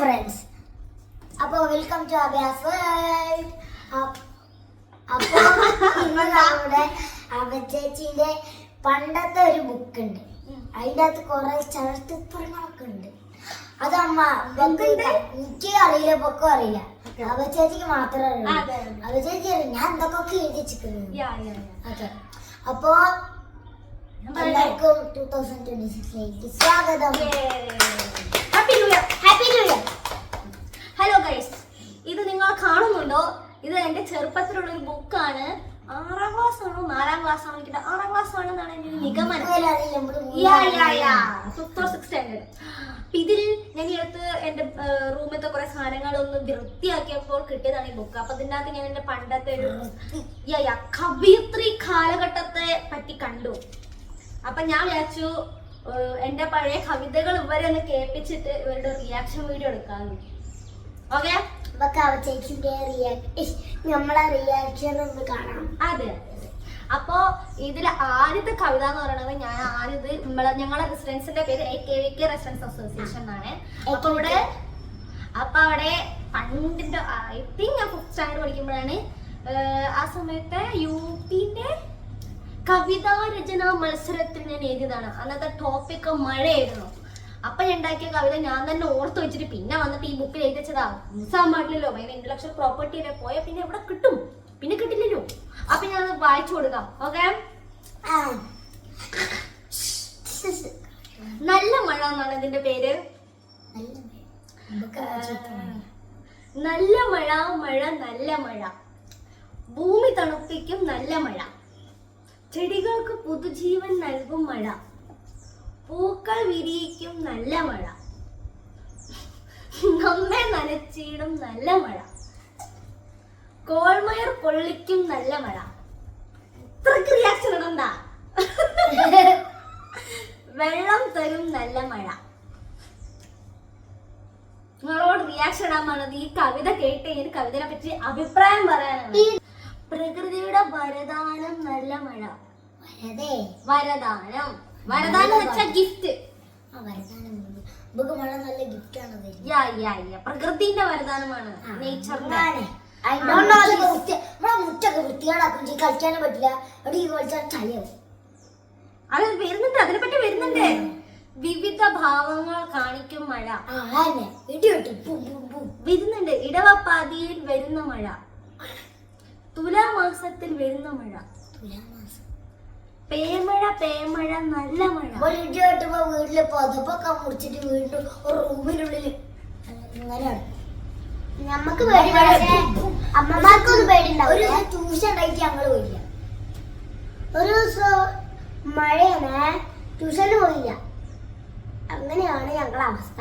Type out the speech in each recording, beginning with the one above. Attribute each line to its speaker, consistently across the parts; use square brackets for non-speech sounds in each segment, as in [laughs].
Speaker 1: Friends അപ്പോൾ welcome to Abhyas world അപ്പോൾ ഇന്ന് നമ്മുടെ അഭചേച്ചിന്റെ പണ്ടത്തെ ഒരു ബുക്ക് ഉണ്ട്. അതിന്റെ അകത്ത് കുറെ ചലച്ചിത്രങ്ങളൊക്കെ ഉണ്ട്. അത് അമ്മ എനിക്ക് അറിയില്ല പൊക്കും അറിയില്ല. അവചേച്ചിക്ക് മാത്രമേ അറിയൂ അവചേച്ചി അറിയാം ഞാൻ എന്തൊക്കെ എഴുതി വെച്ചിരിക്കുന്നു?
Speaker 2: അതെ. യാ, യാ.
Speaker 1: ഓക്കെ അപ്പോ
Speaker 2: ഞാൻ പറയട്ടെ?
Speaker 1: എല്ലാവർക്കും ടൂ തൗസൻഡ് ട്വന്റി സിക്സിലേക്ക് സ്വാഗതം
Speaker 2: happy new year
Speaker 1: happy new year
Speaker 2: hello guys ഇത് നിങ്ങൾ കാണുന്നുണ്ടോ? ഇത് എന്റെ ചെറുപ്പത്തിലുള്ള ഒരു ബുക്കാണ് ആറാം ക്ലാസ് ആണോ? നാലാം ക്ലാസ് ആണോ? എനിക്ക് ആറാം ക്ലാസ് ആണെന്നാണ് എന്റെ ഒരു നിഗമനം. or sixth standard. അപ്പൊ ഇതിൽ ഞാൻ എടുത്ത് എന്റെ റൂമിലത്തെ കുറെ സാധനങ്ങളൊന്ന് വൃത്തിയാക്കിയപ്പോൾ കിട്ടിയതാണ് ഈ ബുക്ക് അപ്പൊ ഇതിന്റെ അകത്ത് ഞാൻ എന്റെ പണ്ടത്തെ ഒരു കവയിത്രി കാലഘട്ടത്തെ പറ്റി കണ്ടു. അപ്പൊ ഞാൻ വിചാരിച്ചു എന്റെ പഴയ കവിതകൾ ഇവരെ ഒന്ന് കേൾപ്പിച്ചിട്ട് ഇവരുടെ റിയാക്ഷൻ വീഡിയോ എടുക്കാന്ന് ഓക്കെ
Speaker 1: ചേച്ചിന്റെ നമ്മളെ റിയാക്ഷൻ ഒന്ന് കാണാം.
Speaker 2: അതെ. അതെ. അപ്പോ ഇതിൽ ആദ്യത്തെ കവിത എന്ന് പറയുന്നത് ഞാൻ ആദ്യത് നമ്മളെ ഞങ്ങളെ റെസിഡൻസിന്റെ പേര് A K V K residence association എന്നാണ്. അപ്പൊ ഇവിടെ അപ്പൊ അവിടെ പണ്ടിന്റെ ഐ തിങ്ക് ഞാൻ ഫിഫ്ത് സ്റ്റാൻഡേർഡ് പഠിക്കുമ്പോഴാണ് ആ സമയത്തെ യു പിന്റെ കവിതാ രചന മത്സരത്തിൽ ഞാൻ എഴുതിയതാണ് അന്നത്തെ ടോപ്പിക് മഴയായിരുന്നു. അപ്പൊ ഞാൻ ഉണ്ടാക്കിയ കവിത ഞാൻ തന്നെ ഓർത്ത് വെച്ചിട്ട് പിന്നെ വന്നിട്ട് ഈ ബുക്കിൽ എഴുതിച്ചതാ മിസ്സാൻ പാടില്ലല്ലോ ഭയങ്കര ഇന്റലക്ച്വൽ പ്രോപ്പർട്ടി അല്ലേ പോയാൽ പിന്നെ എവിടെ കിട്ടും? പിന്നെ കിട്ടില്ലല്ലോ. അപ്പൊ ഞാൻ വായിച്ചു കൊടുക്കാം. ഓക്കെ നല്ല മഴ എന്നാണ് ഇതിന്റെ പേര്?
Speaker 1: നല്ല മഴ. നമുക്ക്
Speaker 2: നല്ല മഴ മഴ നല്ല മഴ. ഭൂമി തണുപ്പിക്കും നല്ല മഴ. ചെടികൾക്ക് പുതുജീവൻ നൽകും മഴ. പൂക്കൾ വിരിയിക്കും നല്ല മഴ. നമ്മെ നനച്ചിടും നല്ല മഴ. കോൾമയർ കൊള്ളിക്കും നല്ല മഴ. ഇത്രക്ക് റിയാക്ഷൻ ഇടണ്ട വെള്ളം തരും നല്ല മഴ. നിങ്ങളോട് റിയാക്ഷൻ ഇടാൻ പറഞ്ഞത് ഈ കവിത കേട്ട് ഈ കവിതയെ പറ്റി അഭിപ്രായം പറയാനാണ്. പ്രകൃതിയുടെ വരദാനം നല്ല മഴ.
Speaker 1: വരതേ
Speaker 2: വരദാനം. വരദാനം വെച്ചാ വെച്ചാൽ ഗിഫ്റ്റ്
Speaker 1: ആ വരദാനം നമുക്ക് മഴ നല്ല ഗിഫ്റ്റ് ആണ് തരുന്നത്
Speaker 2: യാ യാ യാ. പ്രകൃതിന്റെ വരദാനമാണ് നേച്ചറിന്റെ
Speaker 1: നമ്മളെ മുറ്റൊക്കെ വൃത്തികേടാക്കും ചെയ്യും. കളിക്കാനും പറ്റില്ല. അവിടെ ഈ കളിച്ചാൽ ചളിയാവും.
Speaker 2: അത് വരുന്നുണ്ട്. അതിനെ പറ്റി വരുന്നുണ്ട് വിവിധ ഭാവങ്ങൾ കാണിക്കും മഴ. വരുന്നുണ്ട്. ഇടവപ്പാതിയിൽ വരുന്ന മഴ. തുലാമാസത്തിൽ വരുന്ന മഴ.
Speaker 1: തുലാമാസം.
Speaker 2: പേമഴ പേമഴ നല്ല മഴ.
Speaker 1: ഒരു ഇടി വീട്ടിൽ പതുപ്പൊക്കെ മുറിച്ചിട്ട് വീണ്ടും ഒരു റൂമിനുള്ളിൽ നമ്മക്ക് അമ്മമാർക്കൊന്നും പേടിണ്ടാവും ഒരു ട്യൂഷൻ ഉണ്ടായിട്ട് ഞങ്ങൾ പോയില്ല. ഒരു ദിവസം മഴയാണ് ട്യൂഷന് പോയില്ല. അങ്ങനെയാണ് ഞങ്ങളുടെ അവസ്ഥ.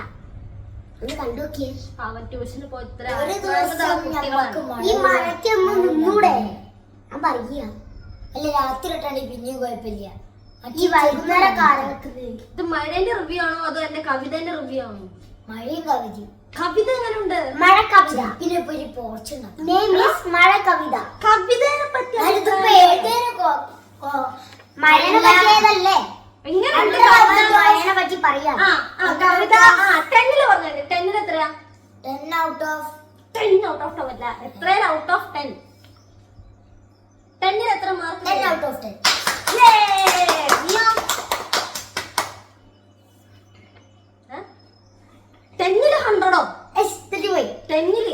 Speaker 2: അവൻ ട്യൂഷന് പോയി
Speaker 1: ഈ മഴയ്ക്ക് ഒന്ന് നിന്നൂടെ? ഞാൻ പറയുക. അല്ല രാത്രി ഇട്ടാണെങ്കിൽ പിന്നെയും കുഴപ്പമില്ല. ഈ വൈകുന്നേര കാലഘട്ടത്തിൽ
Speaker 2: ഇത് മഴേന്റെ റിവ്യൂ ആണോ അതോ എന്റെ കവിതേന്റെ റിവ്യൂ ആണോ?
Speaker 1: മഴയും കവിതയും.
Speaker 2: കവിത എങ്ങനെയുണ്ട്
Speaker 1: മഴ കവിത പിന്നെ ഇപ്പൊ ഒരു പോർച്ച് മഴ കവിത
Speaker 2: കവിതയെ പറ്റി
Speaker 1: മഴനെ പറ്റിയതല്ലേ രണ്ട്
Speaker 2: കവിത?
Speaker 1: മഴനെ പറ്റി പറയാം.
Speaker 2: കവിത ആ ടെന്നിൽ എത്രയാ
Speaker 1: ten out of
Speaker 2: ten out of അല്ല എത്രയാണ് ഔട്ട് ഓഫ് ടെൻ ടെന്നിൽ എത്ര mark
Speaker 1: ten out of ten
Speaker 2: ടെന്നിൽ ഹൺഡ്രഡോ
Speaker 1: പോയി. ടെന്നിൽ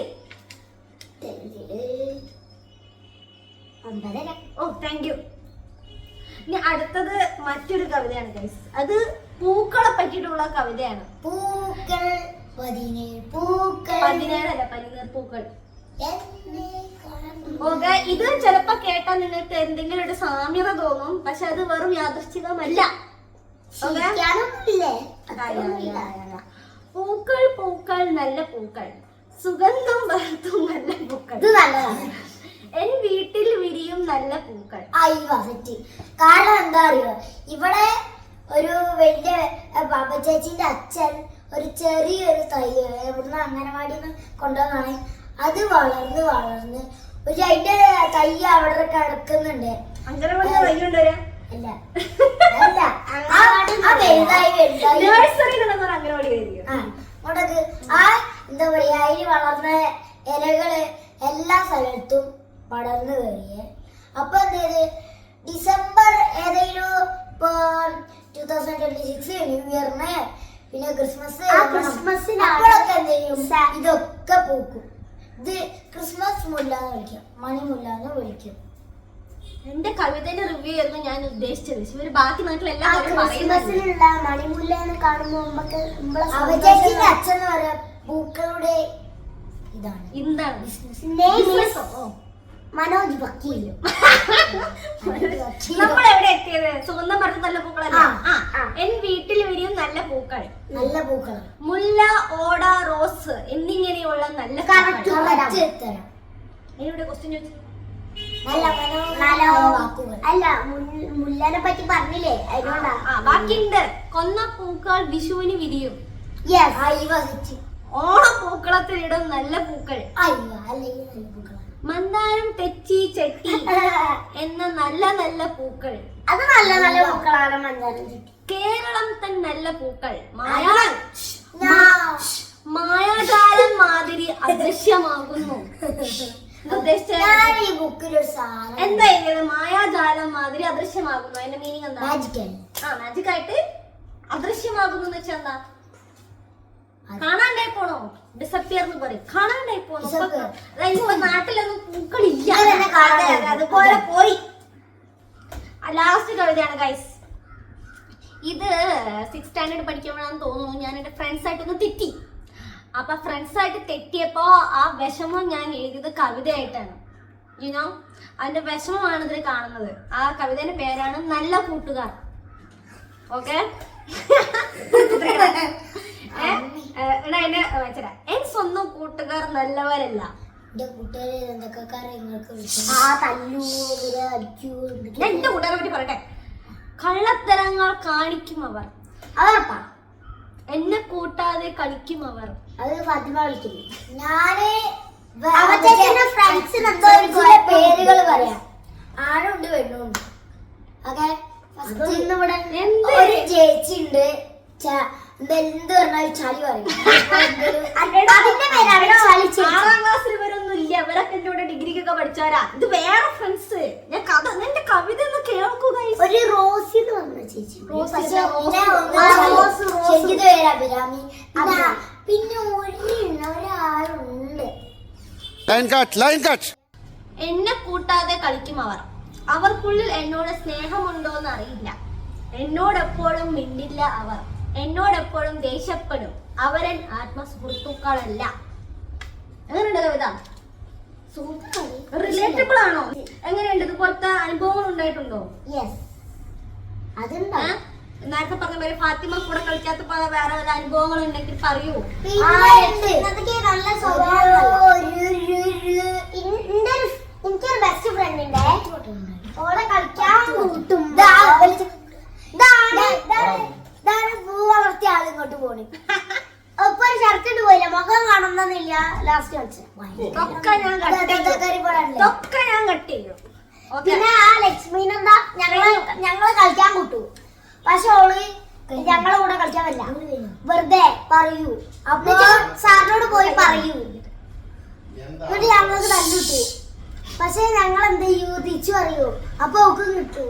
Speaker 1: ടെന്നിൽ
Speaker 2: ഓ താങ്ക് യു ഇനി അടുത്തത് മറ്റൊരു കവിതയാണ് ഗൈസ് അത് പൂക്കളെ പറ്റിയിട്ടുള്ള കവിതയാണ്.
Speaker 1: പൂക്കൾ പതിനേഴ് പൂക്കൾ.
Speaker 2: പതിനേഴല്ല പതിനേഴ് പൂക്കൾ. ഓക്കെ ഇത് ചിലപ്പോ കേട്ടാൽ നിങ്ങൾക്ക് എന്തെങ്കിലും ഒരു സാമ്യത തോന്നും പക്ഷെ അത് വെറും യാദൃശ്ചികമല്ല? പൂക്കൾ പൂക്കൾ നല്ല പൂക്കൾ. സുഗന്ധം വളർത്തും നല്ല പൂക്കൾ. എൻ വീട്ടിൽ വിരിയും നല്ല പൂക്കൾ.
Speaker 1: കാരണം എന്താ അറിയോ? ഇവിടെ ഒരു വലിയ ബാബ ചേച്ചിന്റെ അച്ഛൻ ഒരു ചെറിയൊരു തൈ ഇവിടുന്ന് അംഗനവാടിയിൽ നിന്ന് കൊണ്ടുവന്നാണ്. അത് വളർന്ന് വളർന്ന് ഒരു അതിന്റെ തൈ അവിടെ കിടക്കുന്നുണ്ട്. അല്ല. അല്ല. ആ- വലുതായി വലുതായി. അങ്ങോട്ടേക്ക്. എന്താ പറയാ അതിൽ വളർന്ന ഇലകൾ എല്ലാ സ്ഥലത്തും പടർന്നു കയറിയേ അപ്പൊ എന്ത് ചെയ്ത്? ഡിസംബർ ഏതെങ്കിലും ഇപ്പൊ two thousand twenty six new ഇയറിന് പിന്നെ ക്രിസ്മസ്
Speaker 3: ആ
Speaker 1: അപ്പോഴൊക്കെ എന്ത് ചെയ്യും ഇതൊക്കെ പൂക്കും. ഇത് ക്രിസ്മസ് മുല്ല എന്ന് വിളിക്കും. മണിമുല്ല എന്ന് വിളിക്കും.
Speaker 2: എന്റെ കവിതയുടെ റിവ്യൂ ആയിരുന്നു ഞാൻ ഉദ്ദേശിച്ചത്. പക്ഷെ ബാക്കി നാട്ടിലെല്ലാം
Speaker 3: മണിമുല്ല എന്ന് കാണുമ്പോ നമുക്ക് നമ്മളെ
Speaker 1: അച്ഛൻ എന്ന് പറയാ പൂക്കളുടെ ഇതാണ്.
Speaker 2: എന്താണ്? ഓ.
Speaker 3: മനോജ് വക്കീൽ. [laughs]
Speaker 2: നമ്മൾ എവിടെ എത്തിയത്? സുഗന്ധം പറഞ്ഞ നല്ല പൂക്കളല്ല? എൻ വീട്ടിൽ വിരിയും നല്ല പൂക്കൾ.
Speaker 1: നല്ല പൂക്കൾ.
Speaker 2: മുല്ല ഓട റോസ് എന്നിങ്ങനെയുള്ള നല്ല ക്വസ്റ്റ്യൻ ചോദിച്ചു?
Speaker 3: അല്ല മുല്ലനെ പറ്റി പറഞ്ഞില്ലേ? അതിനോടാ
Speaker 2: ബാക്കിയുണ്ട്. കൊന്ന പൂക്കൾ വിഷുവിന് വിരിയും. ഓണപ്പൂക്കളത്തിലിടും നല്ല പൂക്കൾ.
Speaker 1: അയ്യോ അല്ലെങ്കിൽ നല്ല പൂക്കളാണ്
Speaker 2: മന്ദാരം തെച്ചി ചെട്ടി എന്ന നല്ല നല്ല പൂക്കൾ.
Speaker 3: അത് നല്ല നല്ല പൂക്കളാണ് മന്ദാരം ചെട്ടി.
Speaker 2: കേരളം തൻ നല്ല പൂക്കൾ. മായ മായാജാലം മാതിരി അദൃശ്യമാകുന്നു. എന്താ ഇങ്ങനെ മായാജാലം മാതിരി അദൃശ്യമാകുന്നു. അതിന്റെ മീനിങ് എന്താ?
Speaker 1: മാജിക്കൽ
Speaker 2: ആ മാജിക് ആയിട്ട് അദൃശ്യമാകുന്നു എന്ന് വെച്ചാൽ എന്താ? കാണാണ്ടായി പോണോ ഡിസപ്പിയർ എന്ന് പറയും. കാണാണ്ടായി പോണോ അതായത് ഇപ്പൊ നാട്ടിലൊന്നും പൂക്കളില്ല. അതുപോലെ പോയി. ലാസ്റ്റ് കവിതയാണ് ഗൈസ് ഇത് സിക്സ് സ്റ്റാൻഡേർഡ് പഠിക്കുമ്പോഴാണെന്ന് തോന്നുന്നു ഞാൻ എന്റെ ഫ്രണ്ട്സ് ആയിട്ടൊന്ന് തെറ്റി. അപ്പൊ ഫ്രണ്ട്സ് ആയിട്ട് തെറ്റിയപ്പോ ആ വിഷമം ഞാൻ എഴുതിയത് കവിതയായിട്ടാണ്. യുനോ അതിന്റെ വിഷമമാണ് ഇതിൽ കാണുന്നത്. ആ കവിതയുടെ പേരാണ് നല്ല കൂട്ടുകാർ. ഓക്കെ [laughs] [laughs] എന്നെ എൻ സ്വന്തം കൂട്ടുകാർ നല്ലവരല്ല.
Speaker 1: എന്റെ കൂട്ടുകാരെ
Speaker 2: ഞാൻ എന്റെ പറ്റി പറയട്ടെ. കള്ളത്തരങ്ങൾ കാണിക്കും അവർ.
Speaker 3: അതാ
Speaker 2: എന്നെ കൂട്ടാതെ കളിക്കും അവർ.
Speaker 3: അത് ഫാത്തിമ ഞാൻ ഫ്രണ്ട്സിന് എന്തോ
Speaker 1: പേരുകൾ പറയാം. ആണുണ്ട് പെണ്ണുണ്ട്? ഓക്കെ ഒരു ചേച്ചി ഉണ്ട്. എന്ത് പറഞ്ഞാലും ചളി പറയും.
Speaker 3: അതിന്റെ പേരാണ് ചളിച്ചേച്ചി
Speaker 2: ആറാം ക്ലാസ്സിൽ ഇവരൊന്നും ഇല്ല. ഇവരൊക്കെ എന്റെ കൂടെ ഡിഗ്രിക്കൊക്കെ പഠിച്ചവരാ. ഇത് വേറെ ഫ്രണ്ട്സ് ഞാൻ കഥ എന്റെ കവിത ഒന്ന് കേൾക്കുക
Speaker 3: ഒരു റോസിൽ വന്ന ചേച്ചി
Speaker 2: റോസി,
Speaker 3: റോസ്,
Speaker 1: അഭിരാമി. പിന്നെ ഒരാളുണ്ട്.
Speaker 4: Cut, line cut.
Speaker 2: എന്നെ കൂട്ടാതെ കളിക്കും അവർ. അവർക്കുള്ളിൽ എന്നോട് സ്നേഹമുണ്ടോ എന്ന് അറിയില്ല. എന്നോടെപ്പോഴും മിണ്ടില്ല അവർ. എന്നോടെപ്പോഴും ദേഷ്യപ്പെടും. അവരൻ ആത്മസുഹൃത്തുക്കളല്ല. എങ്ങനെയുണ്ട് കവിത? റിലേറ്റബിൾ ആണോ? എങ്ങനെയുണ്ട്? ഇതുപോലത്തെ അനുഭവങ്ങൾ ഉണ്ടായിട്ടുണ്ടോ?
Speaker 3: യെസ് അതുണ്ടോ
Speaker 2: നേരത്തെ പറഞ്ഞ പോലെ ഫാത്തിമ കൂടെ കളിക്കാത്ത പോലെ വേറെ വല്ല അനുഭവങ്ങൾ ഉണ്ടെങ്കിൽ പറയൂ.
Speaker 3: നല്ല സ്വഭാവം
Speaker 1: ഒരു- ഒരു- ഒരു-
Speaker 3: എനിക്കൊരു ബെസ്റ്റ് ഫ്രണ്ട് ഉണ്ട് ഓളെ കളിക്കാൻ കൂട്ടും
Speaker 1: ദാ, വലിച്ച് ഇതാണ് ഇതാണ് ഇതാണ് പൂ വളർത്തിയ ആൾ ഇങ്ങോട്ട് പോണി
Speaker 3: ഒപ്പം ഒരു ഷർട്ട് ഇട്ട് പോയില്ല മുഖം കാണുന്നില്ല ലാസ്റ്റ് കളിച്ച
Speaker 2: ഒക്കെ ഞാൻ കട്ട് ചെയ്യും ഇതൊക്കെ ഞാൻ കട്ട് ചെയ്യും
Speaker 3: പിന്നെ ആ ലക്ഷ്മീനെന്താ? ഞങ്ങൾ ഞങ്ങൾ കളിക്കാൻ കൂട്ടു. പക്ഷെ ഓൾ ഞങ്ങളെ കൂടെ കളിക്കാൻ പറ്റില്ല വെറുതെ പറയൂ.
Speaker 1: അപ്പൊ
Speaker 3: സാറിനോട് പോയി പറയൂ. എന്നിട്ട് ഞങ്ങൾക്ക് തല്ലിട്ടു പക്ഷെ ഞങ്ങൾ എന്ത് ചെയ്യൂ? തിരിച്ചു പറയൂ. അപ്പൊ ഓക്ക് കിട്ടൂ.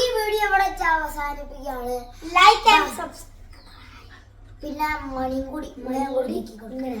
Speaker 1: ഈ വീഡിയോ ഇവിടെ വെച്ച് അവസാനിപ്പിക്കുകയാണ്.
Speaker 3: ലൈക്ക് ആൻഡ് സബ്സ്ക്രൈബ്
Speaker 1: പിന്നെ മണിയും കൂടി മണിയും കൂടി
Speaker 3: ഇങ്ങനെ.